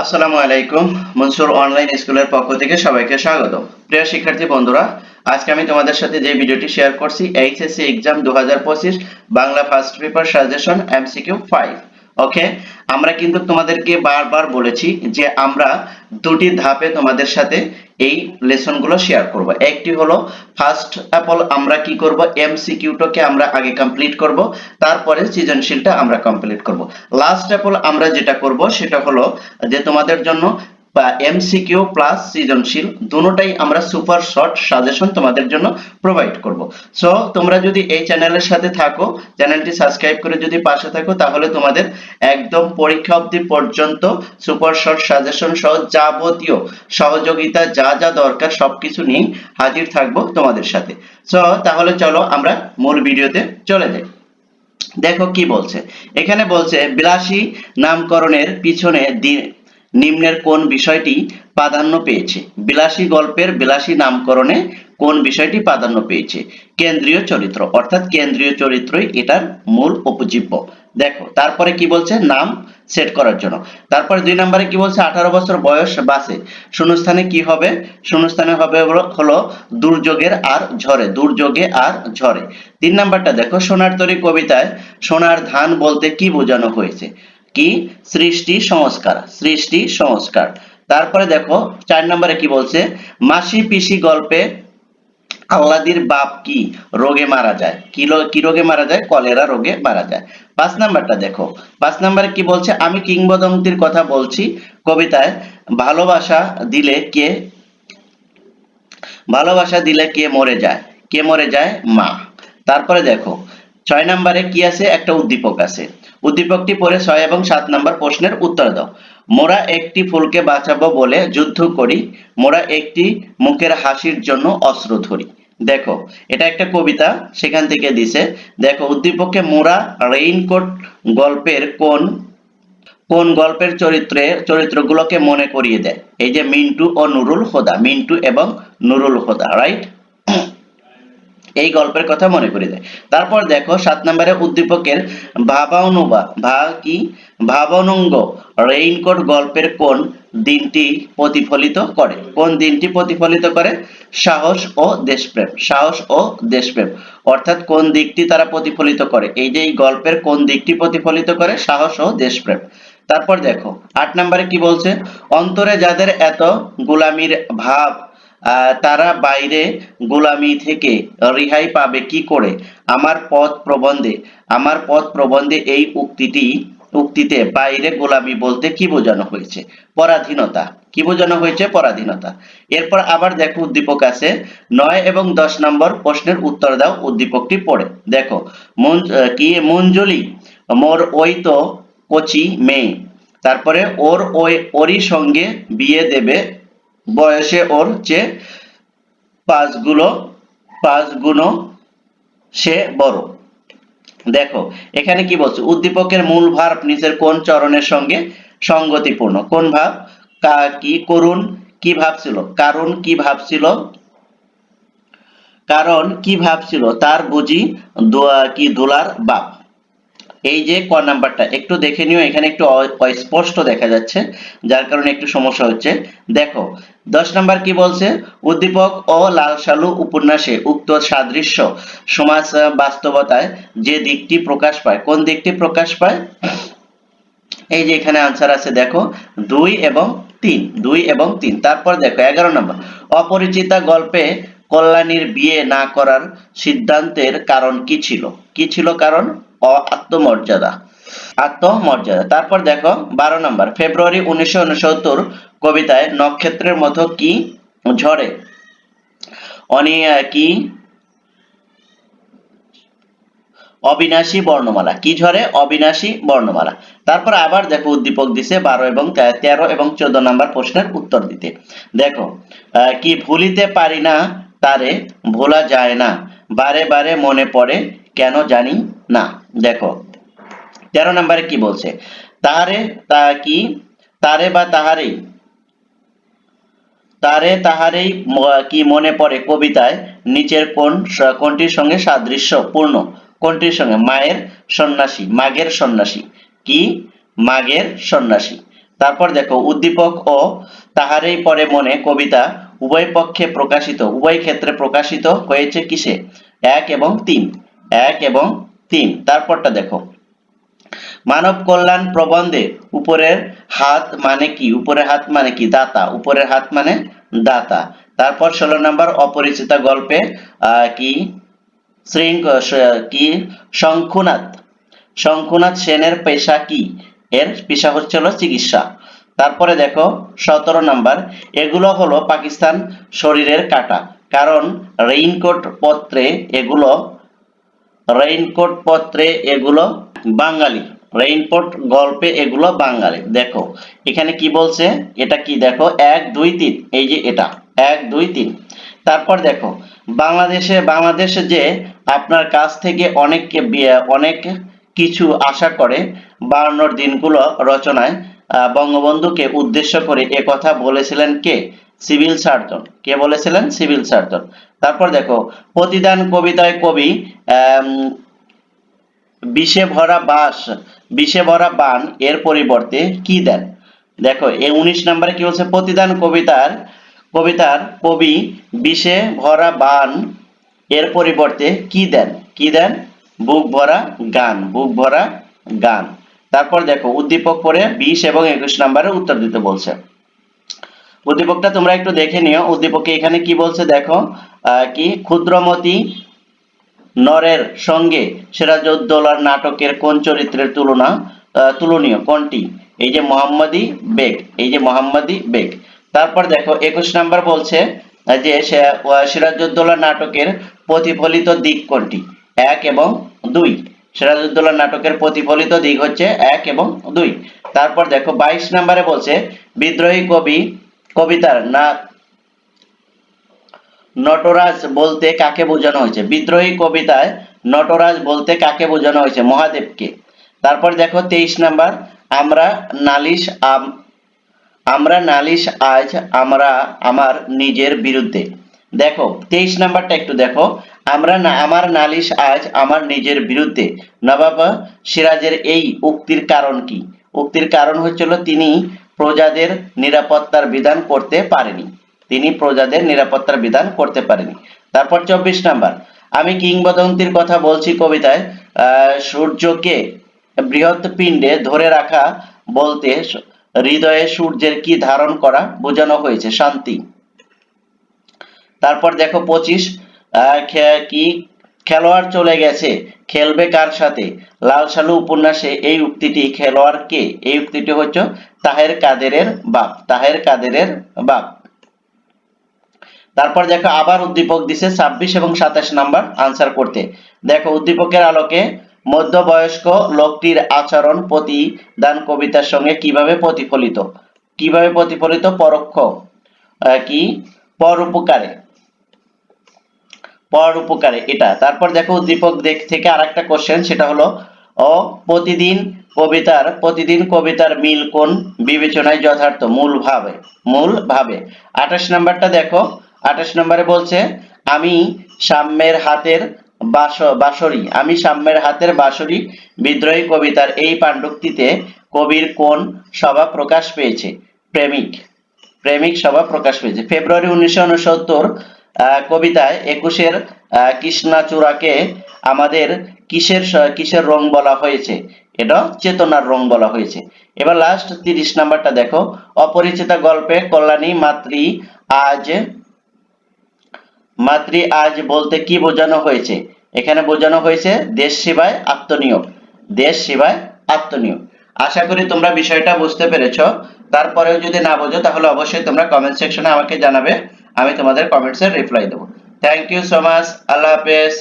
আসসালামু আলাইকুম, মনসুর অনলাইন স্কুলের পক্ষ থেকে সবাইকে স্বাগত প্রিয় শিক্ষার্থী বন্ধুরা, আজকে আমি তোমাদের সাথে যে ভিডিওটি শেয়ার করছি, এইচএসসি এক্সাম দু হাজার পঁচিশ Bangla first paper suggestion MCQ five okay আমরা কিন্তু তোমাদেরকে বারবার বলেছি যে আমরা দুটি ধাপে তোমাদের সাথে এই লেসনগুলো শেয়ার করব। একটি হলো ফার্স্ট অ্যাপল আমরা কি করব? এমসিকিউটাকে আমরা আগে কমপ্লিট করব, তারপরে সৃজনশীলটা আমরা কমপ্লিট করব। লাস্ট অ্যাপল আমরা যেটা করব, সেটা হলো যে তোমাদের জন্য বা এমসিকিউ প্লাস সৃজনশীল দুটোটাই আমরা সুপার শর্ট সাজেশন তোমাদের জন্য প্রোভাইড করব। সো তোমরা যদি এই চ্যানেলের সাথে থাকো চ্যানেলটি সাবস্ক্রাইব করে যদি পাশে থাকো, তাহলে তোমাদের একদম পরীক্ষা অবধি পর্যন্ত সুপার শর্ট সাজেশন সহ যাবতীয় সহযোগিতা, যা যা দরকার সবকিছু নিয়ে হাজির থাকব তোমাদের সাথে। সো তাহলে চলো আমরা মূল ভিডিওতে চলে যাই। দেখো কি বলছে। এখানে বলছে, বিলাসী নামকরণের পিছনে নিম্নের কোন বিষয়টি প্রাধান্য পেয়েছে? বিলাসী গল্পের বিলাসী নামকরণে কোন বিষয়টি প্রাধান্য পেয়েছে? কেন্দ্রীয় চরিত্র, অর্থাৎ কেন্দ্রীয় চরিত্রই এটার মূল উপজীব্য। দেখো, তারপরে কি বলছে? নাম সেট করার জন্য। তারপরে দুই নম্বরে কি বলছে? আঠারো বছর বয়স বাসে শূন্যস্থানে কি হবে? শূন্যস্থানে হবে হলো- দুর্যোগের আর ঝড়ে, দুর্যোগে আর ঝড়ে। তিন নাম্বারটা দেখো, সোনার তরী কবিতায় সোনার ধান বলতে কি বোঝানো হয়েছে? কি? সৃষ্টি, সংস্কার। সৃষ্টি, সংস্কার। তারপরে দেখো, চার নম্বরে কি বলছে? মাসি পিসি গল্পে আল্লাদির বাপ কি? রোগে মারা যায়। কি কি রোগে মারা যায়? কলেরা রোগে মারা যায়। পাঁচ নাম্বারটা দেখো। পাঁচ নাম্বারে কি বলছে? আমি কিংবদন্তির কথা বলছি কবিতায়। ভালোবাসা দিলে কে? ভালোবাসা দিলে কে মরে যায়? কে মরে যায়? মা। তারপরে দেখো ছয় নম্বরে কি আছে? একটা উদ্দীপক আছে। উদ্দীপকটি পড়ে ছয় এবং সাত নম্বর প্রশ্নের উত্তর দাও। মোরা একটি ফুলকে বাঁচাবো বলে যুদ্ধ করি, মোরা একটি মুখের হাসির জন্য অস্ত্র ধরি। দেখো, এটা একটা কবিতা, সেখান থেকে দিছে, দেখো, উদ্দীপকে মোরা রেইনকোট গল্পের কোন কোন গল্পের চরিত্রে, চরিত্রগুলোকে মনে করিয়ে দেয়। এই যে মিন্টু ও নুরুল হোদা, মিন্টু এবং নুরুল হোদা রাইট এই গল্পের কথা মনে করিয়ে দেয় তারপর দেখো, সাত নম্বরে উদ্দীপকের ভাবানুবা ভা কি ভাবানুঙ্গ রেইনকোট গল্পের কোন দিনটি প্রতিফলিত করে? কোন দিনটি প্রতিফলিত করে? সাহস ও দেশপ্রেম, সাহস ও দেশপ্রেম। অর্থাৎ কোন দিকটি তারা প্রতিফলিত করে? এই যে এই গল্পের কোন দিকটি প্রতিফলিত করে? সাহস ও দেশপ্রেম। তারপর দেখো, আট নম্বরে কি বলছে? অন্তরে যাদের এত গোলামির ভাব তারা বাইরে গোলামি থেকে রেহাই পাবে কি করে? আমার পথ প্রবন্ধে, আমার পথ প্রবন্ধে এই উক্তিটি, উক্তিতে বাইরে গোলামি বলতে কি বোঝানো হয়েছে? পরাধীনতা। কি বোঝানো হয়েছে? পরাধীনতা। এরপর আবার দেখো উদ্দীপক আছে, নয় এবং দশ নম্বর প্রশ্নের উত্তর দাও উদ্দীপকটি পড়ে। দেখো কি? মঞ্জুলি, মোর ওই তো কচি মেয়ে। তারপরে ওর ওই, ওরই সঙ্গে বিয়ে দেবে বয়সে ওর চেয়ে পাঁচগুলো পাঁচ গুণ সে বড়। দেখো, এখানে কি বলছে? উদ্দীপকের মূল ভার্ব নিচের কোন চরণের সঙ্গে সঙ্গতিপূর্ণ? কোন ভাব কা, কি করুন কি ভাবছিল? কারণ, কি ভাবছিল? কারণ, কি ভাবছিল? তার বুঝি কি, দোলার বাপ। এই যে ক নাম্বারটা, একটু দেখে নিও, এখানে একটু অস্পষ্ট দেখা যাচ্ছে, যার কারণে একটু সমস্যা হচ্ছে। দেখো, দশ নাম্বার কি বলছে? উদ্দীপক ও লাল সালু উপন্যাসে উক্ত সাদৃশ্য সমাজ বাস্তবতায় যে দিকটি প্রকাশ পায়। কোন দিকটি প্রকাশ পায়? এই যে এখানে আনসার আছে, দেখো, দুই এবং তিন, দুই এবং তিন। তারপর দেখো, এগারো নম্বর। অপরিচিতা গল্পে কল্যাণীর বিয়ে না করার সিদ্ধান্তের কারণ কি ছিল? কি ছিল কারণ? আত্মমর্যাদা। আত্মমর্যাদা। তারপর দেখো, বারো নম্বর, ফেব্রুয়ারি উনিশশো উনসত্তর, কবিতায় নক্ষত্রের মতো কি ঝরে? অনি কি? অবিনাশী বর্ণমালা। কি ঝরে? অবিনাশী বর্ণমালা। তারপর আবার দেখো, উদ্দীপক দিছে বারো এবং তেরো এবং চোদ্দ নাম্বার প্রশ্নের উত্তর দিতে। দেখো কি ভুলিতে পারি না, তারে ভোলা যায় না। বারে বারে মনে পড়ে, কেন জানি না, দেখো, তেরো নম্বরে কি বলছে? তাহারে তা কি? তারে বা তাহারেই, তারে তাহারেই কি মনে পড়ে কবিতায়? নিচের কোন কোনটির সঙ্গে সাদৃশ্য, পূর্ণ? কোনটির সঙ্গে? মায়ের সন্ন্যাসী, মাগের সন্ন্যাসী। কি? মাগের সন্ন্যাসী। তারপর দেখো, উদ্দীপক ও তাহারই পরে মনে কবিতা উভয় পক্ষে প্রকাশিত, উভয় ক্ষেত্রে প্রকাশিত হয়েছে কিসে? এক এবং তিন। এক এবং তিন, তারপরটা দেখো। মানব কল্যাণ প্রবন্ধে উপরের হাত মানে কি? উপরের হাত মানে কি? দাতা। উপরের হাত মানে দাতা। তারপর ষোলো নম্বর, অপরিচিতা গল্পে কি? কি? শঙ্কুনাথ। শঙ্কুনাথ সেনের পেশা কি? এর পেশা হচ্ছে হলো চিকিৎসা। তারপরে দেখো, সতেরো নাম্বার, এগুলো হলো পাকিস্তান শরীরের কাটা। কারণ রেইনকোট পত্রে এগুলো রেইনকোট পত্রে এগুলো বাঙালি। রেইনকোট গল্পে এগুলো বাঙালি। দেখো, এখানে কি বলছে? এটা কি? দেখো, এক, দুই, তিন। এই যে এটা, এক, দুই, তিন। তারপর দেখো, বাংলাদেশে বাংলাদেশে যে আপনার কাছ থেকে অনেক অনেক কিছু আশা করে বায়ান্নর দিনগুলো রচনায় বঙ্গবন্ধুকে উদ্দেশ্য করে এ কথা বলেছিলেন কে? Civil surgeon. কে বলেছিলেন? Civil surgeon. তারপর দেখো, প্রতিদান কবিতায় কবি বিষে ভরা বাস বিষে ভরা বান, এর পরিবর্তে কি দেন? দেখো, এই উনিশ নম্বরে কি বলছে? প্রতিদান কবিতার কবিতার কবি, বিষে ভরা বান, এর পরিবর্তে কি দেন? কি দেন? বুক ভরা গান, বুক ভরা গান। তারপর দেখো, উদ্দীপক পরে বিশ এবং একুশ নম্বরে উত্তর দিতে বলছে। উদ্দীপকটা তোমরা একটু দেখে নিও। উদ্দীপকে এখানে কি বলছে দেখো কি? ক্ষুদ্রমতি নরের সঙ্গে সিরাজউদ্দৌলার নাটকের কোন চরিত্রের তুলনা তুলনীয়? কোনটি? এই যে মোহাম্মদী বেগ, এই যে মোহাম্মদী বেগ। তারপর দেখো, একুশ নাম্বার বলছে যে সিরাজউদ্দৌলা নাটকের প্রতিফলিত দিক কোনটি? এক এবং দুই। সিরাজউদ্দৌলা নাটকের প্রতিফলিত দিক হচ্ছে এক এবং দুই। তারপর দেখো, বাইশ নাম্বারে বলছে, বিদ্রোহী কবি কবিতার না নটরাজ বলতে কাকে বোঝানো হয়েছে? বিদ্রোহী কবিতায় নটরাজ বলতে কাকে বোঝানো হয়েছে? মহাদেবকে। তারপর দেখো তেইশ নাম্বার, আমরা নালিশ আমরা নালিশ আজ আমরা আমার নিজের বিরুদ্ধে। দেখো, তেইশ নাম্বারটা একটু দেখো, আমরা না, আমার নালিশ আজ আমার নিজের বিরুদ্ধে। নবাব সিরাজের এই উক্তির কারণ কি? উক্তির কারণ হচ্ছিল তিনি প্রজাদের নিরাপত্তার বিধান করতে পারেনি। তিনি প্রজাদের নিরাপত্তার বিধান করতে পারেনি। তারপর চব্বিশ নাম্বার। আমি কিংবদন্তির কথা বলছি কবিতায় সূর্যকে বৃহৎ পিণ্ডে ধরে রাখা বলতে হৃদয়ে সূর্যের কি ধারণ করা বোঝানো হয়েছে? শান্তি। তারপর দেখো পঁচিশ কি খেলোয়াড় চলে গেছে। খেলবে কার সাথে? লাল সালু উপন্যাসে এই উক্তিটি, খেলোয়াড় কে? এই উক্তিটি হচ্ছে তাহের কাদেরের বাপ, তাহের কাদেরের বাপ। তারপর দেখো, আবার উদ্দীপক দিছে ছাব্বিশ এবং সাতাশ নাম্বার আনসার করতে। দেখো, উদ্দীপকের আলোকে মধ্যবয়স্ক লোকটির আচরণ, প্রতিদান কবিতার সঙ্গে কীভাবে প্রতিফলিত? কীভাবে প্রতিফলিত? পরোক্ষ কি? পর উপকারে পর উপকারে, এটা। তারপর দেখো উদ্দীপক দেখ থেকে আরেকটা কোশ্চেন সেটা হলো ও প্রতিদিন কবিতার প্রতিদিন কবিতার মিল কোন? বিবেচনায় যথার্থ, মূল ভাবে মূল ভাবে। আঠাশ নাম্বারটা দেখো, আঠাশ নম্বরে বলছে, আমি সাম্যের হাতের বাস, বাঁশরি, আমি সাম্যের হাতের বাঁশরি বিদ্রোহী কবিতার এই পাণ্ডুক্তিতে কবির কোন সভা প্রকাশ পেয়েছে? প্রেমিক প্রেমিক সভা প্রকাশ পেয়েছে। ফেব্রুয়ারি উনিশশো উনসত্তর কবিতায় একুশের কৃষ্ণাচূড়াকে আমাদের কিসের কিসের রং বলা হয়েছে? এটা চেতনার রং বলা হয়েছে। এবার লাস্ট তিরিশ নাম্বারটা দেখো। অপরিচিতা গল্পে কল্যাণী মাতৃ আজ মাতৃ আজ বলতে কি বোঝানো হয়েছে? এখানে বোঝানো হয়েছে দেশ সেবায় আত্মনিয়োগ। দেশ সেবায় আত্মনিয়োগ। আশা করি তোমরা বিষয়টা বুঝতে পেরেছ। তারপরেও যদি না বোঝো, তাহলে অবশ্যই তোমরা কমেন্ট সেকশনে আমাকে জানাবে। আমি তোমাদের কমেন্টসের রিপ্লাই দেবো। থ্যাংক ইউ সো মাচ আল্লাহ হাফেজ।